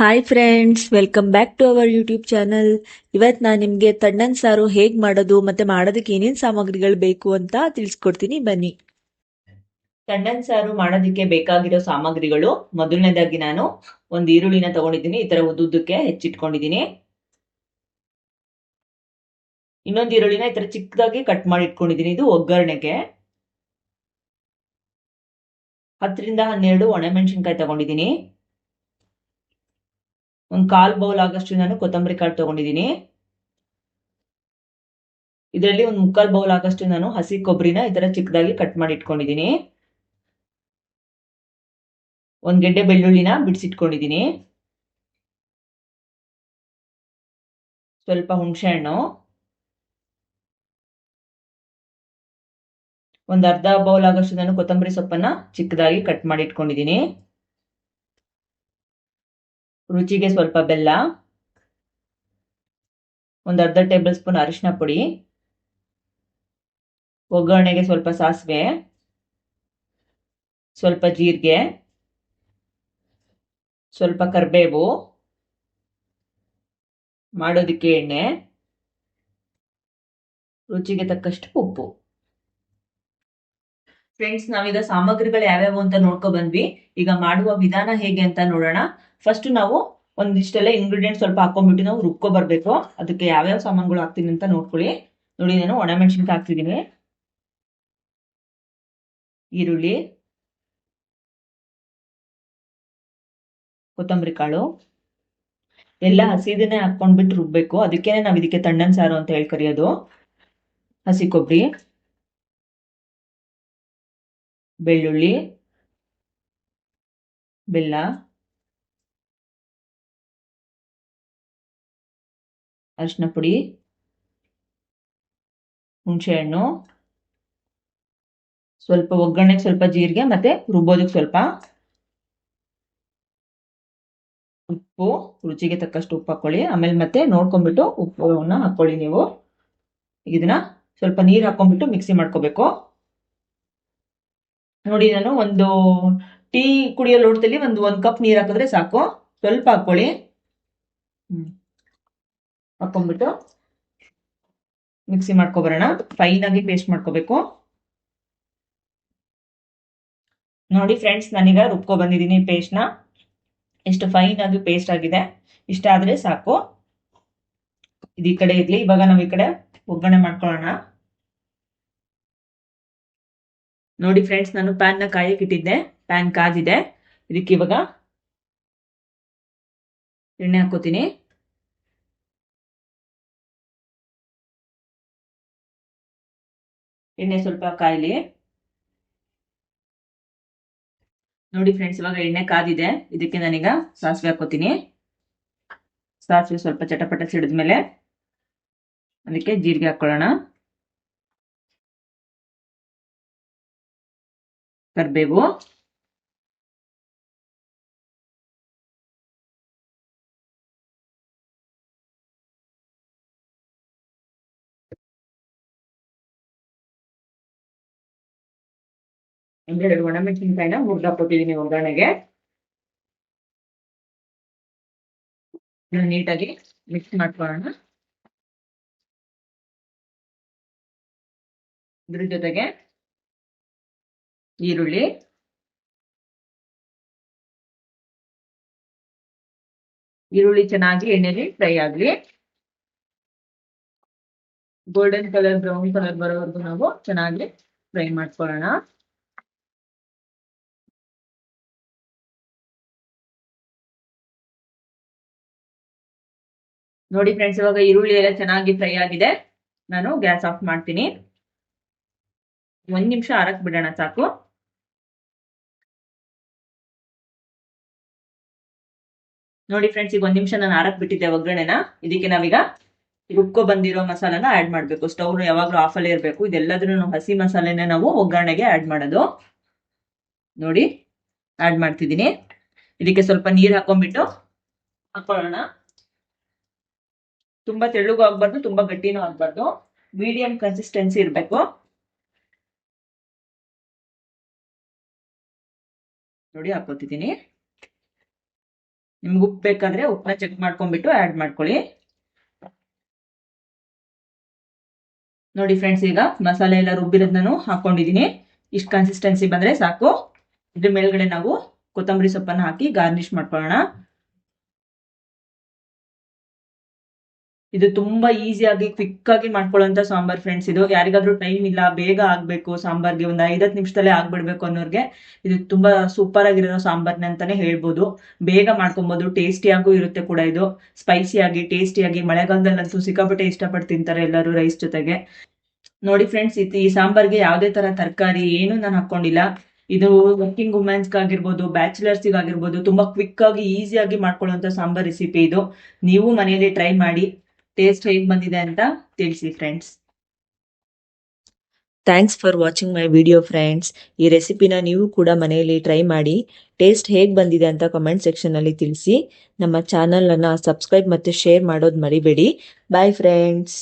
Hi friends welcome back to our YouTube channel ಇವತ್ತು ನಾನು ನಿಮಗೆ ತಣ್ಣನ್ ಸಾರು ಹೇಗೆ ಮಾಡೋದು, ಮತ್ತೆ ಮಾಡೋದಕ್ಕೆ ಏನೇನು ಸಾಮಗ್ರಿಗಳು ಬೇಕು ಅಂತ ತಿಳಿಸ್ಕೊಡ್ತೀನಿ. ಬನ್ನಿ. ತಣ್ಣನ್ ಸಾರು ಮಾಡೋದಕ್ಕೆ ಬೇಕಾಗಿರೋ ಸಾಮಗ್ರಿಗಳು. ಮೊದಲನೇದಾಗಿ ನಾನು ಒಂದು ಈರುಳ್ಳಿನ ತಗೊಂಡಿದ್ದೀನಿ. ಈ ಥರ ಉದ್ದುದ್ದಕ್ಕೆ ಹೆಚ್ಚಿಟ್ಕೊಂಡಿದ್ದೀನಿ. ಇನ್ನೊಂದು ಈರುಳ್ಳಿನ ಈ ಥರ ಚಿಕ್ಕದಾಗಿ ಕಟ್ ಮಾಡಿ ಇಟ್ಕೊಂಡಿದ್ದೀನಿ ಇದು ಒಗ್ಗರಣೆಗೆ. ಹತ್ತರಿಂದ ಹನ್ನೆರಡು ಒಣಮೆಣಸಿನ್ಕಾಯಿ ತಗೊಂಡಿದ್ದೀನಿ. ಒಂದು ಕಾಲ್ ಬೌಲ್ ಆಗಷ್ಟು ನಾನು ಕೊತ್ತಂಬರಿ ಕಾಳು ತಗೊಂಡಿದ್ದೀನಿ ಇದರಲ್ಲಿ ಒಂದು ಮುಕ್ಕಾಲ್ ಬೌಲ್ ಆಗಷ್ಟು ನಾನು ಹಸಿ ಕೊಬ್ಬರಿನ ಈ ತರ ಚಿಕ್ಕದಾಗಿ ಕಟ್ ಮಾಡಿ ಇಟ್ಕೊಂಡಿದ್ದೀನಿ ಒಂದ್ ಗೆಡ್ಡೆ ಬೆಳ್ಳುಳ್ಳಿನ ಬಿಡಿಸಿಟ್ಕೊಂಡಿದ್ದೀನಿ ಸ್ವಲ್ಪ ಹುಣಸೆ ಹಣ್ಣು. ಒಂದ್ ಅರ್ಧ ಬೌಲ್ ಆಗಷ್ಟು ನಾನು ಕೊತ್ತಂಬರಿ ಸೊಪ್ಪನ್ನ ಚಿಕ್ಕದಾಗಿ ಕಟ್ ಮಾಡಿ ಇಟ್ಕೊಂಡಿದ್ದೀನಿ ರುಚಿಗೆ ಸ್ವಲ್ಪ ಬೆಲ್ಲ, ಒಂದು ಅರ್ಧ ಟೇಬಲ್ ಸ್ಪೂನ್ ಅರಿಶಿನ ಪುಡಿ, ಒಗ್ಗರಣೆಗೆ ಸ್ವಲ್ಪ ಸಾಸಿವೆ, ಸ್ವಲ್ಪ ಜೀರಿಗೆ, ಸ್ವಲ್ಪ ಕರಿಬೇವು, ಮಾಡೋದಕ್ಕೆ ಎಣ್ಣೆ, ರುಚಿಗೆ ತಕ್ಕಷ್ಟು ಉಪ್ಪು. ಫ್ರೆಂಡ್ಸ್ ನಾವೀಗ ಸಾಮಗ್ರಿಗಳು ಯಾವ್ಯಾವು ಅಂತ ನೋಡ್ಕೊ ಬಂದ್ವಿ. ಈಗ ಮಾಡುವ ವಿಧಾನ ಹೇಗೆ ಅಂತ ನೋಡೋಣ. ಫಸ್ಟ್ ನಾವು ಒಂದಿಷ್ಟೆಲ್ಲ ಇಂಗ್ರೀಡಿಯೆಂಟ್ ಸ್ವಲ್ಪ ಹಾಕೊಂಡ್ಬಿಟ್ಟು ನಾವು ರುಬ್ಕೊ ಬರ್ಬೇಕು. ಅದಕ್ಕೆ ಯಾವ್ಯಾವ ಸಾಮಾನುಗಳು ಹಾಕ್ತೀನಿ ಅಂತ ನೋಡ್ಕೊಳ್ಳಿ. ನೋಡಿ, ನಾನು ಒಣಮೆಣಸಿನ್ಕಾಯಿ ಹಾಕ್ತಿದ್ದೀನಿ. ಈರುಳ್ಳಿ. ಕೊತ್ತಂಬರಿ ಕಾಳು. ಎಲ್ಲ ಹಸಿದನ್ನೇ ಹಾಕೊಂಡ್ಬಿಟ್ಟು ರುಬ್ಬೇಕು. ಅದಕ್ಕೇನೆ ನಾವು ಇದಕ್ಕೆ ತಣ್ಣನ್ ಸಾರು ಅಂತ ಹೇಳಿ ಕರೆಯೋದು. ಹಸಿ ಕೊಬ್ಬರಿ ಬೆಳ್ಳುಳ್ಳಿ, ಬೆಲ್ಲ, ಅರಿಶಿನ ಪುಡಿ, ಹುಣಸೆಹಣ್ಣು, ಸ್ವಲ್ಪ ಒಗ್ಗರಣೆಗೆ ಸ್ವಲ್ಪ ಜೀರಿಗೆ ಮತ್ತೆ ರುಬ್ಬೋದಕ್ಕೆ ಸ್ವಲ್ಪ ಉಪ್ಪು, ರುಚಿಗೆ ತಕ್ಕಷ್ಟು ಉಪ್ಪು ಹಾಕೊಳ್ಳಿ ಆಮೇಲೆ ಮತ್ತೆ ನೋಡ್ಕೊಂಡ್ಬಿಟ್ಟು ಉಪ್ಪನ್ನು ಹಾಕೊಳ್ಳಿ ನೀವು. ಇದನ್ನ ಸ್ವಲ್ಪ ನೀರು ಹಾಕೊಂಡ್ಬಿಟ್ಟು ಮಿಕ್ಸಿ ಮಾಡ್ಕೋಬೇಕು. ನೋಡಿ ನಾನು ಒಂದು ಟೀ ಕುಡಿಯೋ ಲೋಟದಲ್ಲಿ ಒಂದು ಒಂದು ಕಪ್ ನೀರು ಹಾಕಿದ್ರೆ ಸಾಕು. ಸ್ವಲ್ಪ ಹಾಕೊಳ್ಳಿ ಹಾಕೊಂಡ್ಬಿಟ್ಟು ಮಿಕ್ಸಿ ಮಾಡ್ಕೊಬರೋಣ. ಫೈನ್ ಆಗಿ ಪೇಸ್ಟ್ ಮಾಡ್ಕೋಬೇಕು. ನೋಡಿ ಫ್ರೆಂಡ್ಸ್ ನಾನೀಗ ರುಬ್ಕೊ ಬಂದಿದ್ದೀನಿ ಪೇಸ್ಟ್ನ ಎಷ್ಟು ಫೈನ್ ಆಗಿ ಪೇಸ್ಟ್ ಆಗಿದೆ. ಇಷ್ಟ ಆದ್ರೆ ಸಾಕು. ಇದು ಈ ಕಡೆ ಇರಲಿ, ಇವಾಗ ನಾವು ಈ ಕಡೆ ಒಗ್ಗರಣೆ ಮಾಡ್ಕೊಳ್ಳೋಣ. ನೋಡಿ ಫ್ರೆಂಡ್ಸ್ ನಾನು ಪ್ಯಾನ್ನ ಕಾಯಕ್ಕೆ ಇಟ್ಟಿದ್ದೆ. ಪ್ಯಾನ್ ಕಾದಿದೆ. ಇದಕ್ಕೆ ಇವಾಗ ಎಣ್ಣೆ ಹಾಕೋತೀನಿ ಎಣ್ಣೆ ಸ್ವಲ್ಪ ಕಾಯಲಿ. ನೋಡಿ ಫ್ರೆಂಡ್ಸ್ ಇವಾಗ ಎಣ್ಣೆ ಕಾದಿದೆ. ಇದಕ್ಕೆ ನಾನೀಗ ಸಾಸಿವೆ ಹಾಕೋತೀನಿ ಸಾಸಿವೆ ಸ್ವಲ್ಪ ಚಟಪಟ ಸಿಡಿದ್ಮೇಲೆ ಅದಕ್ಕೆ ಜೀರಿಗೆ ಹಾಕೊಳ್ಳೋಣ ಕರ್ಬೇವು ಒಂದೆರಡು ಒಣಮೆಣಸಿನ್ಕಾಯಿನ ಮುರ್ದು ಹಾಕೊಟ್ಟಿದ್ದೀನಿ ಒಗ್ಗರಣೆಗೆ ನೀಟಾಗಿ ಮಿಕ್ಸ್ ಮಾಡ್ಕೊಳ್ಳೋಣ ಇದ್ರ ಜೊತೆಗೆ ಈರುಳ್ಳಿ. ಈರುಳ್ಳಿ ಚೆನ್ನಾಗಿ ಎಣ್ಣೆಲಿ ಫ್ರೈ ಆಗ್ಲಿ. ಗೋಲ್ಡನ್ ಕಲರ್ ಬ್ರೌನ್ ಕಲರ್ ಬರೋವರೆಗೂ ನಾವು ಚೆನ್ನಾಗಿ ಫ್ರೈ ಮಾಡ್ಕೊಳ್ಳೋಣ. ನೋಡಿ ಫ್ರೆಂಡ್ಸ್ ಇವಾಗ ಈರುಳ್ಳಿ ಎಲ್ಲ ಚೆನ್ನಾಗಿ ಫ್ರೈ ಆಗಿದೆ. ನಾನು ಗ್ಯಾಸ್ ಆಫ್ ಮಾಡ್ತೀನಿ. ಒಂದ್ ನಿಮಿಷ ಆರಕ್ ಬಿಡೋಣ ಸಾಕು. ನೋಡಿ ಫ್ರೆಂಡ್ಸ್ ಈಗ ಒಂದ್ ನಿಮಿಷ ನಾನು ಆರಕ್ ಬಿಟ್ಟಿದ್ದೆ ಒಗ್ಗರಣೆನ. ಇದಕ್ಕೆ ನಾವೀಗ ರುಬ್ಕೊ ಬಂದಿರೋ ಮಸಾಲಾನ ಆಡ್ ಮಾಡ್ಬೇಕು. ಸ್ಟವ್ ಯಾವಾಗ್ಲೂ ಆಫ್ ಅಲ್ಲೇ ಇರಬೇಕು. ಇದೆಲ್ಲದನ್ನು ಹಸಿ ಮಸಾಲೆನ ನಾವು ಒಗ್ಗರಣೆಗೆ ಆಡ್ ಮಾಡೋದು. ನೋಡಿ ಆಡ್ ಮಾಡ್ತಿದ್ದೀನಿ. ಇದಕ್ಕೆ ಸ್ವಲ್ಪ ನೀರ್ ಹಾಕೊಂಡ್ಬಿಟ್ಟು ಹಾಕೊಳ್ಳೋಣ. ತುಂಬಾ ತೆಳ್ಳಗೂ ಆಗ್ಬಾರ್ದು, ತುಂಬಾ ಗಟ್ಟಿನೂ ಆಗ್ಬಾರ್ದು. ಮೀಡಿಯಂ ಕನ್ಸಿಸ್ಟೆನ್ಸಿ ಇರಬೇಕು. ನೋಡಿ ಹಾಕೋತಿದ್ದೀನಿ ನಿಮ್ಗೆ ಉಪ್ಪು ಬೇಕಾದ್ರೆ ಉಪ್ಪನ್ನ ಚೆಕ್ ಮಾಡ್ಕೊಂಡ್ಬಿಟ್ಟು ಆ್ಯಡ್ ಮಾಡ್ಕೊಳ್ಳಿ. ನೋಡಿ ಫ್ರೆಂಡ್ಸ್ ಈಗ ಮಸಾಲೆ ಎಲ್ಲ ರುಬ್ಬಿರೋದನ್ನು ಹಾಕೊಂಡಿದ್ದೀನಿ ಇಷ್ಟು ಕನ್ಸಿಸ್ಟೆನ್ಸಿ ಬಂದ್ರೆ ಸಾಕು. ಇದ್ರ ಮೇಲ್ಗಡೆ ನಾವು ಕೊತ್ತಂಬರಿ ಸೊಪ್ಪನ್ನ ಹಾಕಿ ಗಾರ್ನಿಷ್ ಮಾಡ್ಕೊಳ್ಳೋಣ. ಇದು ತುಂಬಾ ಈಸಿಯಾಗಿ ಕ್ವಿಕ್ ಆಗಿ ಮಾಡ್ಕೊಳ್ಳೋಂತ ಸಾಂಬಾರ್ ಫ್ರೆಂಡ್ಸ್ ಇದು. ಯಾರಿಗಾದ್ರೂ ಟೈಮ್ ಇಲ್ಲ, ಬೇಗ ಆಗ್ಬೇಕು ಸಾಂಬಾರ್ಗೆ ಒಂದು ಐದತ್ತು ನಿಮಿಷದಲ್ಲೇ ಆಗ್ಬಿಡ್ಬೇಕು ಅನ್ನೋರ್ಗೆ ಇದು ತುಂಬಾ ಸೂಪರ್ ಆಗಿರೋ ಸಾಂಬಾರ್ನ ಅಂತಾನೆ ಹೇಳ್ಬೋದು. ಬೇಗ ಮಾಡ್ಕೊಬಹುದು ಟೇಸ್ಟಿಯಾಗೂ ಇರುತ್ತೆ ಕೂಡ ಇದು. ಸ್ಪೈಸಿ ಆಗಿ ಟೇಸ್ಟಿಯಾಗಿ ಮಳೆಗಾಲದಲ್ಲಂತೂ ಸಿಕ್ಕಾಪಟ್ಟೆ ಇಷ್ಟಪಟ್ಟು ತಿಂತಾರೆ ಎಲ್ಲರೂ ರೈಸ್ ಜೊತೆಗೆ. ನೋಡಿ ಫ್ರೆಂಡ್ಸ್ ಈ ಸಾಂಬಾರ್ಗೆ ಯಾವುದೇ ತರ ತರಕಾರಿ ಏನು ನಾನು ಹಾಕೊಂಡಿಲ್ಲ ಇದು ವರ್ಕಿಂಗ್ ವುಮೆನ್ಸ್ ಆಗಿರ್ಬೋದು ಬ್ಯಾಚುಲರ್ಸ್ ಆಗಿರ್ಬೋದು ತುಂಬಾ ಕ್ವಿಕ್ ಆಗಿ ಈಸಿಯಾಗಿ ಮಾಡ್ಕೊಳ್ಳುವಂತ ಸಾಂಬಾರ್ ರೆಸಿಪಿ ಇದು. ನೀವು ಮನೆಯಲ್ಲಿ ಟ್ರೈ ಮಾಡಿ. ಟೇಸ್ಟ್ ಹೇಗ್ ಬಂದಿದೆ ಅಂತ ತಿಳಿಸಿ friends thanks for watching my video friends ಈ ರೆಸಿಪಿನ ನೀವು ಕೂಡ ಮನೆಯಲ್ಲಿ ಟ್ರೈ ಮಾಡಿ ಟೇಸ್ಟ್ ಹೇಗೆ ಬಂದಿದೆ ಅಂತ ಕಮೆಂಟ್ ಸೆಕ್ಷನಲ್ಲಿ ತಿಳಿಸಿ. ನಮ್ಮ ಚಾನಲನ್ನು ಸಬ್ಸ್ಕ್ರೈಬ್ ಮತ್ತು ಶೇರ್ ಮಾಡೋದು ಮರಿಬೇಡಿ. Bye friends